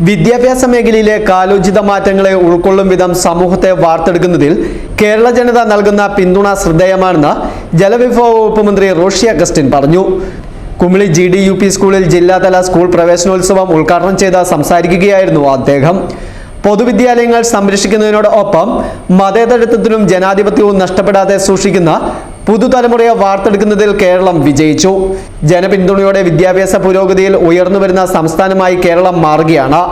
വിദ്യാഭ്യാസ മേഖലയിലെ കാലോചിത മാറ്റങ്ങളെ ഉൾക്കൊള്ളും വിധം സമൂഹത്തെ വാർത്തെടുക്കുന്നതിൽ കേരള ജനത നൽകുന്ന പിന്തുണ ശ്രദ്ധേയമാണെന്ന് ജലവിഭവ വകുപ്പ് മന്ത്രി റോഷി അഗസ്റ്റിൻ പറഞ്ഞു. Kumily G D U P സ്കൂളിൽ ജില്ലാതല സ്കൂൾ പ്രവേശനോത്സവം ഉദ്ഘാടനം ചെയ്ത് സംസാരിക്കുകയായിരുന്നു അദ്ദേഹം. പൊതുവിദ്യാലയങ്ങൾ സംരക്ഷിക്കുന്നതിനോടൊപ്പം മതേതരത്വത്തിനും ജനാധിപത്യവും നഷ്ടപ്പെടാതെ സൂക്ഷിക്കുന്ന പുതുതലമുറയെ വാർത്തെടുക്കുന്നതിൽ കേരളം വിജയിച്ചു. ജനപിന്തുണയോടെ വിദ്യാഭ്യാസ പുരോഗതിയിൽ ഉയർന്നുവരുന്ന സംസ്ഥാനമായി കേരളം മാറുകയാണ്.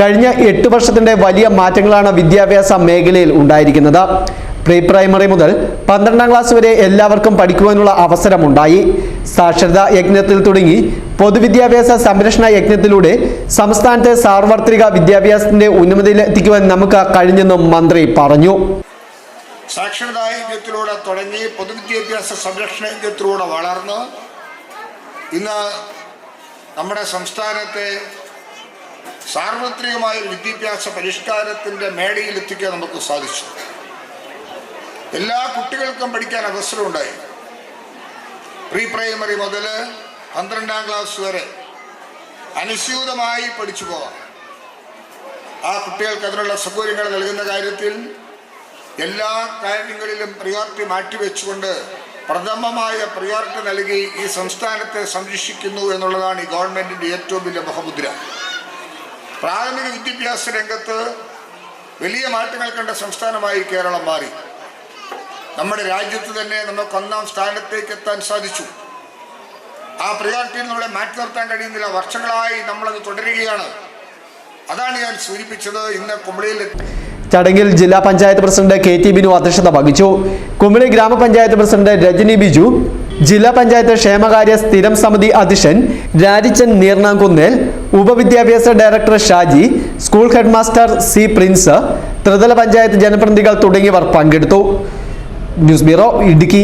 കഴിഞ്ഞ എട്ട് വർഷത്തിന്റെ വലിയ മാറ്റങ്ങളാണ് വിദ്യാഭ്യാസ മേഖലയിൽ ഉണ്ടായിരിക്കുന്നത്. പ്രീ പ്രൈമറി മുതൽ പന്ത്രണ്ടാം ക്ലാസ് വരെ എല്ലാവർക്കും പഠിക്കുവാനുള്ള അവസരമുണ്ടായി. സാക്ഷരതാ യജ്ഞത്തിൽ തുടങ്ങി പൊതുവിദ്യാഭ്യാസ സംരക്ഷണ യജ്ഞത്തിലൂടെ സംസ്ഥാനത്തെ സാർവത്രിക വിദ്യാഭ്യാസത്തിന്റെ ഉന്നമതിയിലെത്തിക്കുവാൻ നമുക്ക് കഴിഞ്ഞെന്നും മന്ത്രി പറഞ്ഞു. സാക്ഷരതാ യജ്ഞത്തിലൂടെ തുടങ്ങി പൊതുവിദ്യാഭ്യാസ സംരക്ഷണ യജ്ഞത്തിലൂടെ വളർന്ന് ഇന്ന് നമ്മുടെ സംസ്ഥാനത്തെ സാർവത്രികമായ വിദ്യാഭ്യാസ പരിഷ്കാരത്തിന്റെ മേടയിലെത്തിക്കാൻ നമുക്ക് സാധിച്ചു. എല്ലാ കുട്ടികൾക്കും പഠിക്കാൻ അവസരമുണ്ടായി. പ്രീ പ്രൈമറി മുതൽ പന്ത്രണ്ടാം ക്ലാസ് വരെ അനുസ്യൂതമായി പഠിച്ചു പോവാം. ആ കുട്ടികൾക്ക് അതിനുള്ള സൗകര്യങ്ങൾ നൽകുന്ന കാര്യത്തിൽ എല്ലാ കാര്യങ്ങളിലും പ്രിയോറിറ്റി മാറ്റിവെച്ചുകൊണ്ട് പ്രഥമമായ പ്രിയോറിറ്റി നൽകി ഈ സംസ്ഥാനത്തെ സംരക്ഷിക്കുന്നു എന്നുള്ളതാണ് ഈ ഗവൺമെന്റിന്റെ ഏറ്റവും വലിയ ബഹുമുദ്ര. പ്രാഥമിക വിദ്യാഭ്യാസ രംഗത്ത് വലിയ മാറ്റങ്ങൾ കണ്ട സംസ്ഥാനമായി കേരളം മാറി. നമ്മുടെ രാജ്യത്ത് തന്നെ നമുക്ക് ഒന്നാം സ്ഥാനത്തേക്ക് എത്താൻ സാധിച്ചു. ആ പ്രിയോറിറ്റിയിൽ നമ്മളെ മാറ്റി നിർത്താൻ കഴിയുന്നില്ല. വർഷങ്ങളായി നമ്മളത് തുടരുകയാണ്. അതാണ് ഞാൻ സൂചിപ്പിച്ചത്. ഇന്ന് കുമളിയിൽ ചടങ്ങിൽ ജില്ലാ panchayat president K T Binu അധ്യക്ഷത വഹിച്ചു. കുമിളി ഗ്രാമപഞ്ചായത്ത് പ്രസിഡന്റ് രജനി ബിജു ജില്ലാ പഞ്ചായത്ത് ക്ഷേമകാര്യ സ്ഥിരം സമിതി അധ്യക്ഷൻ Rajichan Neernamkunnel ഉപവിദ്യാഭ്യാസ director Shaji school headmaster C Prince ത്രിതല പഞ്ചായത്ത് ജനപ്രതിനിധികൾ തുടങ്ങിയവർ പങ്കെടുത്തു. News bureau Idukki.